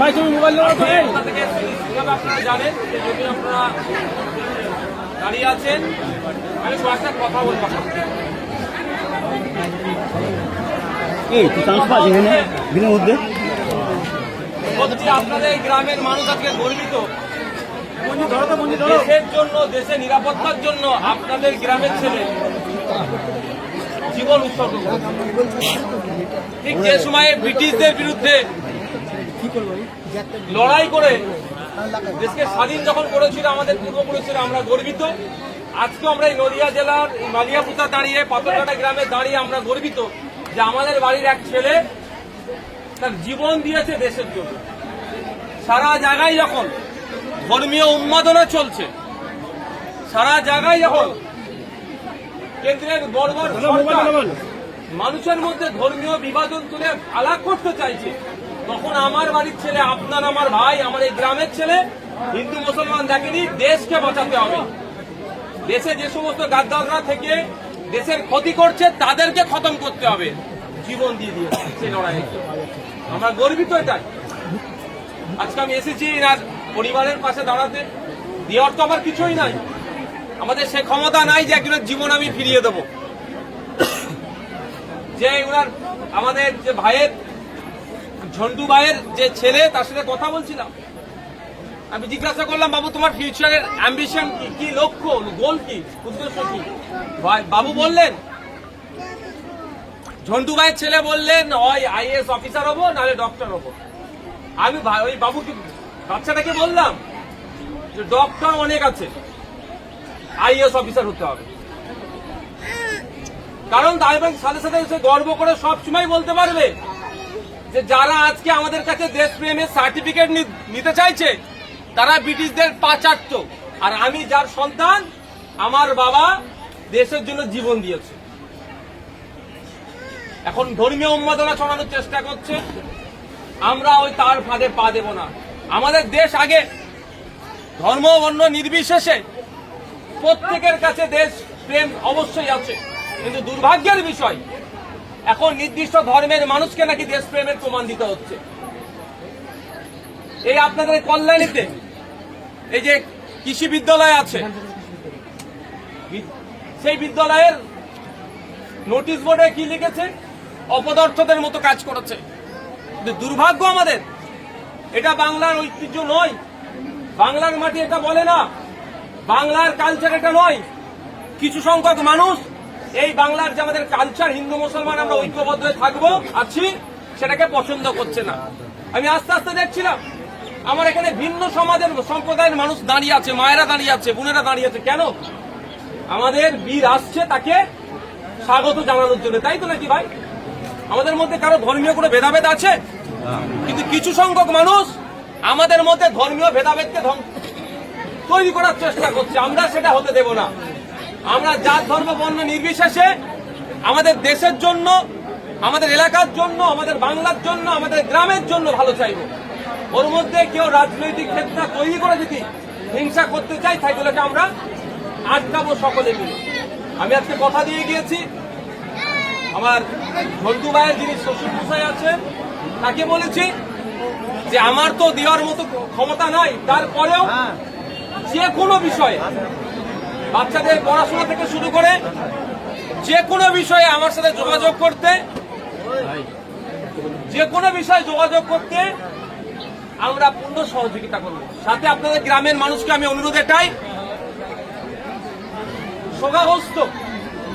ভাই তুমি মোবাইল সেভাবে আপনারা জানেন যদি আপনারা দাঁড়িয়ে আছেন আমি কথা বলব। এই তুই চান্স পাচ্ছি এখানে দিনের মধ্যে। আপনাদের গ্রামের মানুষ আজকে গর্বিত দেশের জন্য দেশের নিরাপত্তার জন্য আপনাদের গ্রামের ছেলে জীবন উৎসর্গ ঠিক যে সময়ে ব্রিটিশদের বিরুদ্ধে লড়াই করে দেশকে স্বাধীন যখন করেছিল আমাদের পূর্বপুরুষেরা আমরা গর্বিত। আজকে আমরা এই নদিয়া জেলার মালিয়াপুতা দাঁড়িয়ে পাথরঘাটা গ্রামে দাঁড়িয়ে আমরা গর্বিত। যে আমাদের বাড়ির এক ছেলে তার জীবন দিয়েছে দেশের জন্য। সারা জায়গায় যখন ধর্মীয় উন্মাদনা চলছে সারা জায়গায় যখন কেন্দ্রের বড় বড় মানুষের মধ্যে ধর্মীয় বিভাজন তুলে আলাপ করতে চাইছে তখন আমার বাড়ির ছেলে আপনার আমার ভাই আমার এই গ্রামের ছেলে হিন্দু মুসলমান দেখেনি দেশকে বাঁচাতে হবে। দেশে যে সমস্ত গাদ্দাররা থেকে দেশের ক্ষতি করছে, তাদেরকে খতম করতে হবে। জীবন দিয়ে দিয়ে সেই লড়াইয়ে। আমরা গর্বিত এটাই। আজকে আমি এসেছি এনার পরিবারের পাশে দাঁড়াতে। দেওয়ার তো আমার কিছুই নাই। আমাদের সে ক্ষমতা নাই যে একজনের জীবন আমি ফিরিয়ে দেবো। যে ওনার আমাদের যে ভাইয়ের, ঝন্টু ভাইয়ের যে ছেলে, তার সাথে কথা বলছিলাম। আমি জিজ্ঞাসা করলাম, বাবু, তোমার ফিউচারের অ্যাম্বিশন কি? কি লক্ষ্য? গোল কি? উদ্দেশ্য কি? বাবু বললেন, ঝন্টু ভাইয়ের ছেলে বললেন হয় আইএস অফিসার হব, নাহলে ডক্টর হব। আমি ওই বাবুকে, বাচ্চাটাকে বললাম যে ডক্টর অনেক আছে আইএস অফিসার হতে হবে। কারণ তাই সাথে সাথে সে গর্ব করে সব সময় বলতে পারবে যে, যারা আজকে আমাদের কাছে দেশপ্রেমের সার্টিফিকেট নিতে চাইছে তারা ব্রিটিশদের পাচারত আর আমি যার সন্তান, আমার বাবা দেশের জন্য জীবন দিয়েছে। এখন ধর্মীয় উন্মাদনা ছড়ানোর চেষ্টা করছে। আমরা ওই তার ফাঁদে পা দেব না। আমাদের দেশ আগে ধর্ম বর্ণ নির্বিশেষে প্রত্যেকের কাছে দেশ, প্রেম অবশ্যই আছে। কিন্তু দুর্ভাগ্যের বিষয়, এখন নির্দিষ্ট ধর্মের মানুষকে নাকি দেশপ্রেমের প্রমাণ দিতে হচ্ছে। এই আপনাদের কল্যাণীতে এই যে কৃষি বিদ্যালয় আছে, সেই বিদ্যালয়ের নোটিশ বোর্ডে কি লিখেছে? অপদার্থদের মতো কাজ করেছে। দুর্ভাগ্য আমাদের, এটা বাংলার ঐতিহ্য নয়। বাংলার মাটি এটা বলে না, বাংলার কালচার এটা নয়। কিছু সংখ্যক মানুষ এই বাংলার যে আমাদের কালচার হিন্দু, মুসলমান, আমরা ঐক্যবদ্ধ হয়ে থাকব, আছি, সেটাকে পছন্দ করছে না। আমি আস্তে আস্তে দেখছিলাম। আমার এখানে ভিন্ন সমাজের সম্প্রদায়ের মানুষ দাঁড়িয়ে আছে, মায়েরা দাঁড়িয়ে আছে, বোনেরা দাঁড়িয়ে আছে। কেন? আমাদের বীর আসছে তাকে স্বাগত জানানোর জন্য, তাই তো নাকি ভাই? আমাদের মধ্যে কারও ধর্মীয় কোনো ভেদাভেদ আছে? কিন্তু কিছু সংখ্যক মানুষ আমাদের মধ্যে ধর্মীয় ভেদাভেদকে তৈরি করার চেষ্টা করছে। আমরা সেটা হতে দেব না। আমরা জাত, ধর্ম, বর্ণ নির্বিশেষে আমাদের দেশের জন্য, আমাদের এলাকার জন্য, আমাদের বাংলার জন্য, আমাদের গ্রামের জন্য ভালো চাইব। ওর মধ্যে কেউ রাজনৈতিক ক্ষেত্রে তৈরি করে যদি হিংসা করতে চাই তাইগুলোকে আমরা আটকাবো সকলে মিলে। আমি আজকে কথা দিয়ে গিয়েছি। আমার ঝন্টু ভাইয়ের যিনি শ্বশুর মশাই আছেন তাকে বলেছি যে আমার তো দেওয়ার মতো ক্ষমতা নাই তারপরেও যে কোনো বিষয়ে বাচ্চাদের পড়াশোনা থেকে শুরু করে যে কোনো বিষয়ে আমার সাথে যোগাযোগ করতে যে কোনো বিষয়ে যোগাযোগ করতে আমরা পূর্ণ সহযোগিতা করব। সাথে আপনাদের গ্রামের মানুষকে আমি অনুরোধ এটাই শোকাগ্রস্ত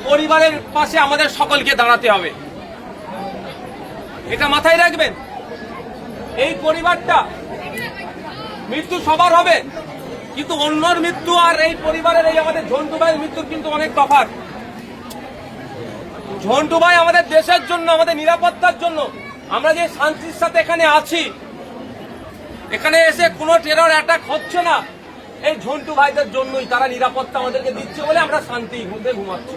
পরিবারের পাশে আমাদের সকলকে দাঁড়াতে হবে। এটা মাথায় রাখবেন, এই পরিবারটা মৃত্যু সবার হবে, কিন্তু অন্যর মৃত্যু আর এই পরিবারের এই আমাদের ঝন্টু ভাইয়ের মৃত্যুর কিন্তু অনেক তফাৎ। ঝন্টু ভাই আমাদের দেশের জন্য, আমাদের নিরাপত্তার জন্য আমরা যে শান্তির সাথে এখানে আছি এখানে এসে কোনো টেরর অ্যাটাক হচ্ছে না। এই ঝন্টু ভাইদের জন্যই তারা নিরাপত্তা আমাদেরকে দিচ্ছে বলে আমরা শান্তি মধ্যে ঘুমাচ্ছি।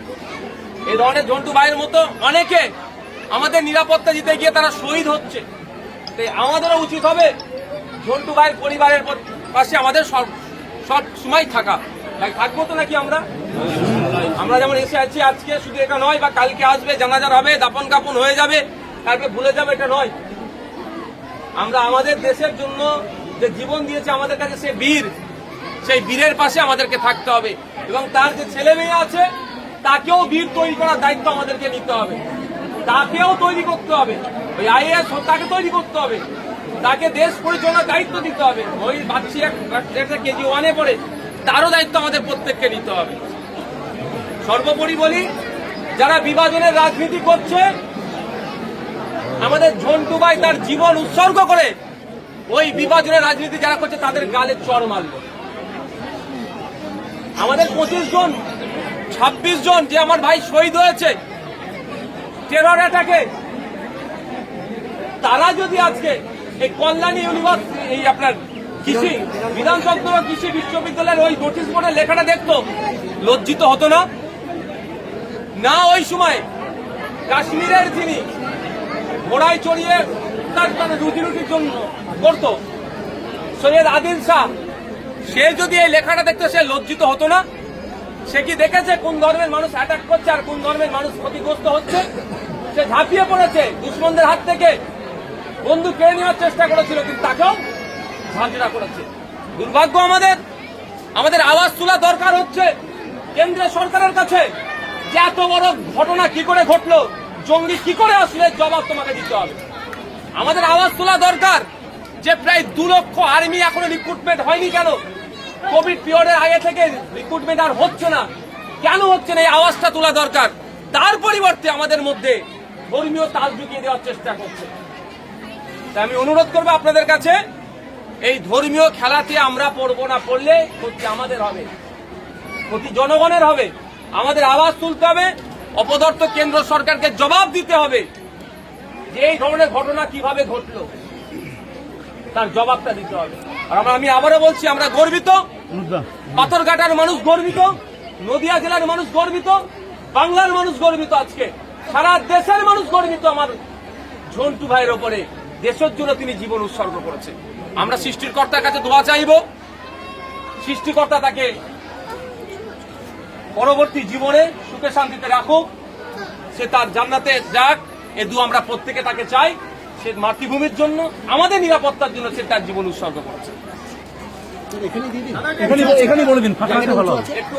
এই ধরনের ঝন্টু ভাইয়ের মতো অনেকে আমাদের নিরাপত্তা দিতে গিয়ে তারা শহীদ হচ্ছে। তাই আমাদেরও উচিত হবে ঝন্টু ভাইয়ের পরিবারের পাশে আমাদের সব সব সময় থাকা। তাই থাকব তো নাকি আমরা? আমরা যেমন এসে আছি আজকে, শুধু এটা নয়, বা কালকে আসবে, জানাজার হবে দাপন কাপন হয়ে যাবে, তারপরে ভুলে যাবে এটা নয়। আমরা আমাদের দেশের জন্য যে জীবন দিয়েছে আমাদের কাছে সে বীর, সেই বীরের পাশে আমাদেরকে থাকতে হবে। এবং তার যে ছেলে মেয়ে আছে, তাকেও বীর তৈরি করার দায়িত্ব আমাদেরকে নিতে হবে। তাকেও তৈরি করতে হবে। ওই আইএস তাকে তৈরি করতে হবে। তাকে দেশ পরিচালনার দায়িত্ব দিতে হবে। ওই বাচ্চি কেজি ওয়ানে পড়ে, তারও দায়িত্ব আমাদের প্রত্যেককে নিতে হবে। সর্বোপরি বলি, যারা বিভাজনের রাজনীতি করছে আমাদের ঝন্টু ভাই তার জীবন উৎসর্গ করে ওই বিভাজনের রাজনীতি যারা করছে, তাদের গালে চর মারল। আমাদের পঁচিশ জন, ছাব্বিশ জন যে আমার ভাই শহীদ হয়েছে টেরর অ্যাটাকে তারা যদি আজকে এই কল্যাণী ইউনিভার্সিটি এই আপনার কৃষি বিধানচন্দ্র কৃষি বিশ্ববিদ্যালয়ের ওই নোটিশ বোর্ডের লেখাটা দেখতো, লজ্জিত হতো না। না ওই সময় কাশ্মীরের যিনি ঘোড়ায় চড়িয়ে তার মানে রুটি রুটির জন্য করতো। সৈয়দ আদিল শাহ, সে যদি এই লেখাটা দেখতো, সে লজ্জিত হতো না। সে কি দেখেছে কোন ধর্মের মানুষ অ্যাটাক করছে আর কোন ধর্মের মানুষ ক্ষতিগ্রস্ত হচ্ছে? সে ঝাঁপিয়ে পড়েছে দুশ্মনদের হাত থেকে। বন্ধু কেড়ে নেওয়ার চেষ্টা করেছিল, কিন্তু তাকেও ঝাঁঝরা করেছে। দুর্ভাগ্য আমাদের আমাদের আওয়াজ তোলা দরকার হচ্ছে। কেন্দ্রীয় সরকারের কাছে যে এত বড় ঘটনা কি করে ঘটলো? জঙ্গি কি করে আসলে জবাব তোমাকে দিতে হবে? আমাদের আওয়াজ তোলা দরকার যে প্রায় দু লক্ষ আর্মি এখনও রিক্রুটমেন্ট হয়নি কেন? কোভিড পিরিয়ডের আগে থেকে রিক্রুটমেন্ট আর হচ্ছে না। কেন হচ্ছে না? এই আওয়াজটা তোলা দরকার। তার পরিবর্তে আমাদের মধ্যে ধর্মীয় তাল ঢুকিয়ে দেওয়ার চেষ্টা করছে। তাই আমি অনুরোধ করব আপনাদের কাছে, এই ধর্মীয় খেলাতে আমরা পড়ব না, পড়লে ক্ষতি আমাদের হবে। ক্ষতি জনগণের হবে। আমাদের আওয়াজ তুলতে হবে। অপদর্থ কেন্দ্র সরকারকে জবাব দিতে হবে যে এই ধরনের ঘটনা কীভাবে ঘটল। তার জবাবটা দিতে হবে। আর আমরা আমি আবারও বলছি আমরা গর্বিত। পাথরঘাটার মানুষ গর্বিত নদিয়া জেলার মানুষ গর্বিত বাংলার মানুষ গর্বিত আজকে। সারা দেশের মানুষ গর্বিত আমার ঝন্টু ভাইয়ের ওপরে। দেশের জন্য তিনি জীবন উৎসর্গ করেছেন। আমরা সৃষ্টিকর্তার কাছে দোয়া চাইব। সৃষ্টিকর্তা তাকে পরবর্তী জীবনে সুখে শান্তিতে রাখুক। সে তার জান্নাতে যাক। এ দু আমরা প্রত্যেকে তাকে চাই। সে মাতৃভূমির জন্য আমাদের নিরাপত্তার জন্য সে তার জীবন উৎসর্গ করেছে। এখানে এখানে বলে দিন একটু